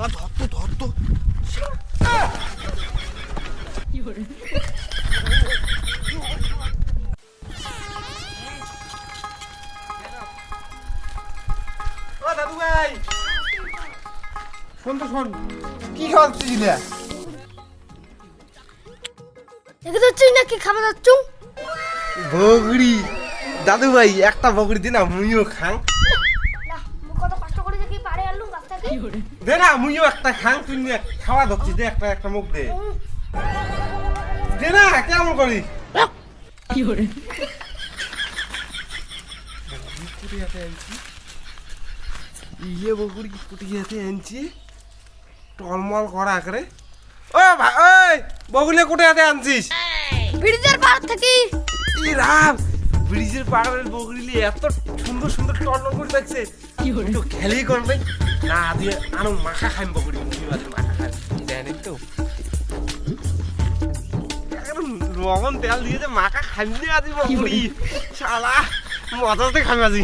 শালা ধর তো ধর তো। দাদু ভাই। শোন তো শোন। কি খাওয়াচ্ছিস না নাকি খাবার বগড়ি দাদু ভাই একটা বগড়ি দে না মুইও খাং না কত কষ্ট করে দেখি পারে আনলুম গাছ থেকে দে না মুইও একটা খাং তুই নিয়ে খাওয়া ধরছিস দে একটা একটা মুখ দে। দে না কেমন করি। ইয়ে কুটিয়াতে আনছি টলমল করা ও ভাই ওই বগুলে কুটিয়াতে আনছিস। ব্রিজের পার থেকে। ই রাম ব্রিজের পাড়ের বগড়িলি এত সুন্দর সুন্দর টলমল করে লাগছে তো খেলেই করবে না দিয়ে আনো মাখা খাইম বগড়ি মুড়ি বাদে মাখা খাই জানি তো। লবণ তেল দিয়ে যে মাখা খাইম দিয়ে আজি বগড়ি শালা মজাতে খাইম আজি।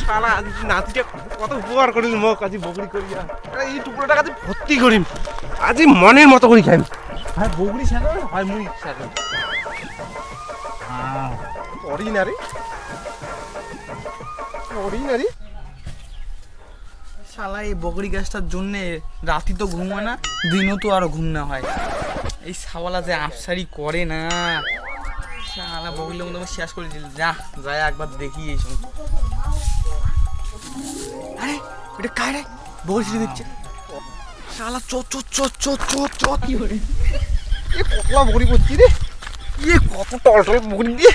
শালা আজি নাতিটা কত উপকার করিল মোক আজি বগড়ি করিয়া আরে এই টুকরোটা আজি ভর্তি করিম আজি মনের মতো করে খাইম ভাই বগড়ি সাথে হয় মুই সাথে অর্ডিনারি অর্ডিনারি শালা এই বকরি গাছটার জন্যে রাতি তো ঘুম হয় না দিনও তো আরও ঘুম না হয়। এই সাওয়ালা যে আফসারি করে না শালা বকরির মতো আমার শেষ করে দিল। যা যাই একবার দেখি এই সময়। আরে এটা কায় রে? বকরি ছেড়ে দিচ্ছে শালা চো চো চো চো চো চো। এ কতলা বগড়ি করছি রে? ইয়ে কত টল টল বগড়ি দিয়ে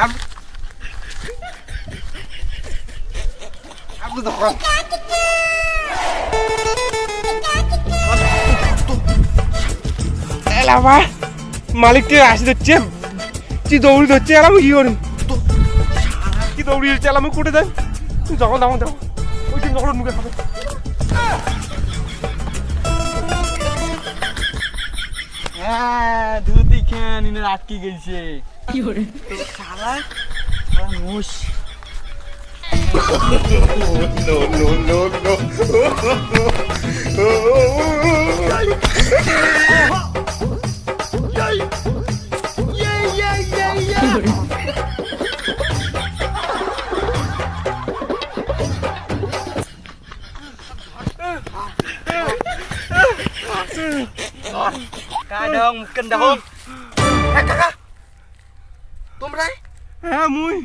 আর আমার মালিককে আসি ধরছে কি দৌড়ি ধরছে আর আমি কি করি তো কি দৌড়ি ধরছে আর আমি কোটে যাই যখন তখন যাব ওই দিন যখন মুখে খাবে হ্যাঁ ধুতি খেন ইনে আটকে গেছে। তো শালা শালা নোস কাডং মুকেন দাহম তোমরা হ্যাঁ মুই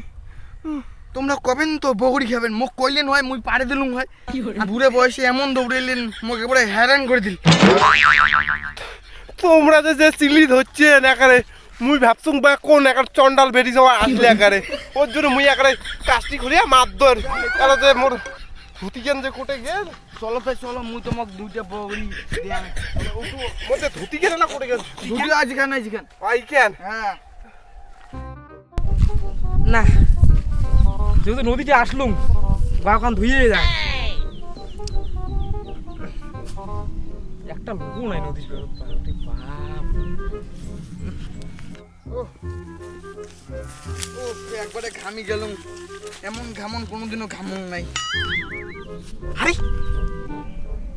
তোমরা কবেন তো বগড়ি খাবেন? মুখ কইলেন হয় মুই পাড়ে দিলুম হয়। আর বুড়ে বয়সে এমন দৌড়াইলেন মুখ এবারে হ্যারান করে দিল। তোমরা যে যে চিলি ধরছে একারে মুই ভাবছুম বা কোন একার চন্ডাল বেরি যাওয়া আসলে একারে। ওর জন্য মুই একারে কাস্টি খুলিয়া মাত ধর তাহলে যে মোর ধুতিকেন যে কোটে গেল চলো ভাই চলো মুই তোমাক দুইটা বগড়ি দিয়াম মধ্যে ধুতিকেন না কোটে গেল দুটো আজকান আজকান আই কেন হ্যাঁ। না। যেহেতু নদীতে আসলুম গা কান ধুয়ে যায়। একটা লোকও নাই নদীর একবারে ঘামি গেলুম। এমন ঘামন কোনোদিনও ঘামন নাই। আরে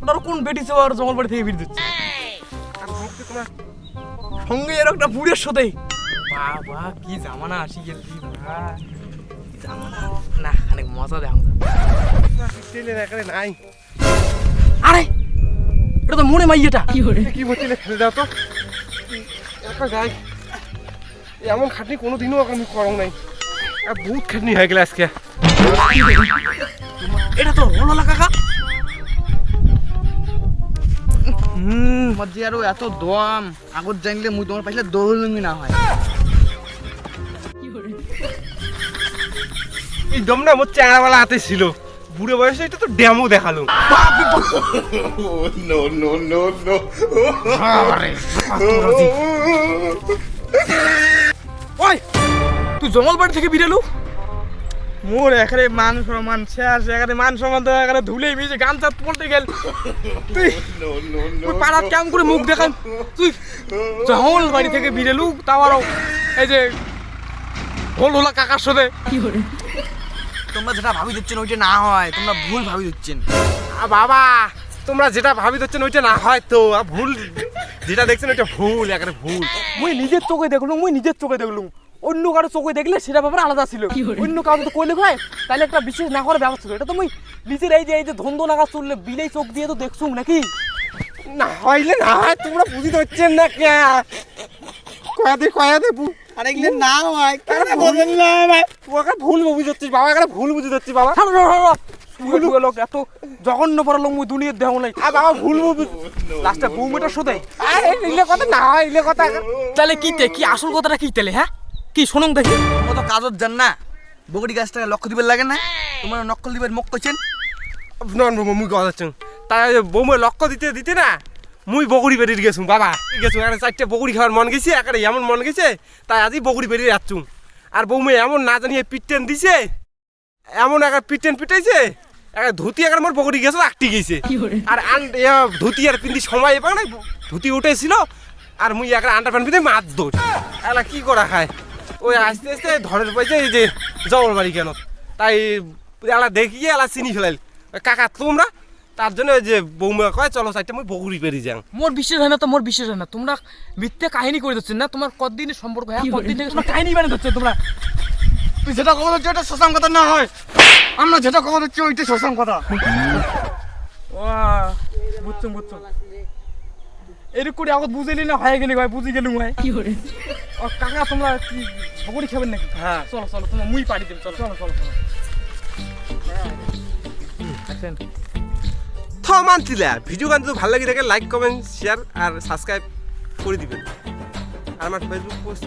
ওটার কোন বেটি আর জঙ্গল বাড়ি থেকে দিচ্ছে সঙ্গে এর একটা বুড়ের সাথে। বাবা কি জামানা আসি গেল না অনেক মজা দেখ নাই। আরে এটা তো মনে মাইয়েটা কি বলছিলে? ফেলে দাও তো। একা যাই। এমন খাটনি কোনোদিনও আমি করং নাই। আর বহুত খাটনি হয়ে গেলে আজকে। এটা তো হলো না কাকা। হুম আরও এত দম আগত জানলে মুই তোমার পাইলে দৌড়লুমি না হয়। এই দমটা মোর চ্যাংড়াওয়ালা হাতে ছিল। বুড়ো বয়সে এটা তো ড্যামও দেখাল। ওই তুই জঙ্গল বাড়ি থেকে বিরেলু? মোর এখানে মান সম্মান শেষ এখানে মান সম্মান তো এখানে ধুলে মিশে গান চাত পড়তে গেল। তুই তুই পাড়াত কেমন করে মুখ দেখান তুই জঙ্গল বাড়ি থেকে বিরেলু তাও আরও এই যে হোল হোলা কাকার সাথে। তোমরা যেটা ভাবি দিচ্ছেন ওইটা না হয় তোমরা ভুল ভাবি দিচ্ছেন। আ, বাবা তোমরা যেটা ভাবি ধরছেন ওইটা না হয় তো ভুল যেটা দেখছেন ওইটা ভুল একেবারে ভুল। মুই নিজের চোখে দেখলুম মুই নিজের চোখে দেখলুম। অন্য কারও চোখে দেখলে সেটা ব্যাপারে আলাদা ছিল। অন্য কারও তো কইলে ভাই তাহলে একটা বিশেষ না করার ব্যবস্থা ছিল। এটা তো মুই নিজের এই যে এই যে ধন্দ নাগা চললে বিলেই চোখ দিয়ে তো দেখছুম নাকি? না হইলে না হয় তোমরা বুঝি ধরছেন না কে? কয়াতে কয়াতে আর এগুলো না হয় কেন বলেন না ভাই। ওকে ভুল বুঝি বাবা এখানে ভুল বুঝি বাবা। লোক এত জঘন্য পড়া লোক মুই দুনিয়ার দেহ নাই। আ বাবা ভুল শোধাই এগুলো কথা না হয় এগুলো কথা। তাহলে কি তে? কি আসল কথাটা কি হ্যাঁ? কি শোনং দেখি। কত কাজত জান না। বগড়ি গাছটাকে লক্ষ্য দিবার লাগে না। তোমার নকল দিবার মুখ করছেন নন কথা তাই বৌমে লক্ষ্য দিতে দিতে না মুই বগুড়ি বেরিয়ে গেছুম বাবা। গেছুম এখানে চারটে বগুড়ি খাওয়ার মন গেছে একারে এমন মন গেছে তাই আজই বগুড়ি বেরিয়ে যাচ্ছুম আর বৌমে এমন না জানিয়ে পিটেন দিছে এমন একটা পিটেন পিটাইছে একটা ধুতি একার মোর বগুড়ি গেছে আটটি গেছে। আর আন ধুতি আর পিন্দি সময় এবার ধুতি উঠেছিল আর মুই একটা আন্ডার প্যান্ট পিঁধে মাছ দৌড় এলা কি করা খায়? ওই আস্তে আস্তে ধরের পাইছে এই যে জবর বাড়ি কেন তাই এলা দেখিয়ে এলা চিনি ফেলাইল। কাকা তোমরা তার জন্য ওই যে বৌমা কয় চলো সাইডটা মুই বগুড়ি বেরিয়ে যাং। মোর বিশ্বাস হয় না তো মোর বিশ্বাস হয় না। তোমরা মিথ্যে কাহিনী করে দিচ্ছেন না তোমার কতদিনের সম্পর্ক হ্যাঁ কতদিন থেকে তোমরা কাহিনী বানিয়ে দিচ্ছে তোমরা? তুই যেটা কথা হচ্ছে ওটা শ্মশান কথা না হয়। আমরা যেটা কথা হচ্ছে ওইটা শ্মশান কথা। ওয়া বুঝছ বুঝছ? এরকম করে আগত বুঝেলি না হয়ে গেলি ভাই বুঝি গেলুম ভাই ও কাকা তোমরা কি ভগড়ি খাবেন নাকি? হ্যাঁ। চলো চলো তোমরা মুই পাড়ি দেব চলো। চলো চলো চলো। আসেন দিলা ভিডিও গান যদি ভালো লাগে থাকে লাইক কমেন্ট শেয়ার আর সাবস্ক্রাইব করে দিবেন। আর আমার ফেসবুক পোস্ট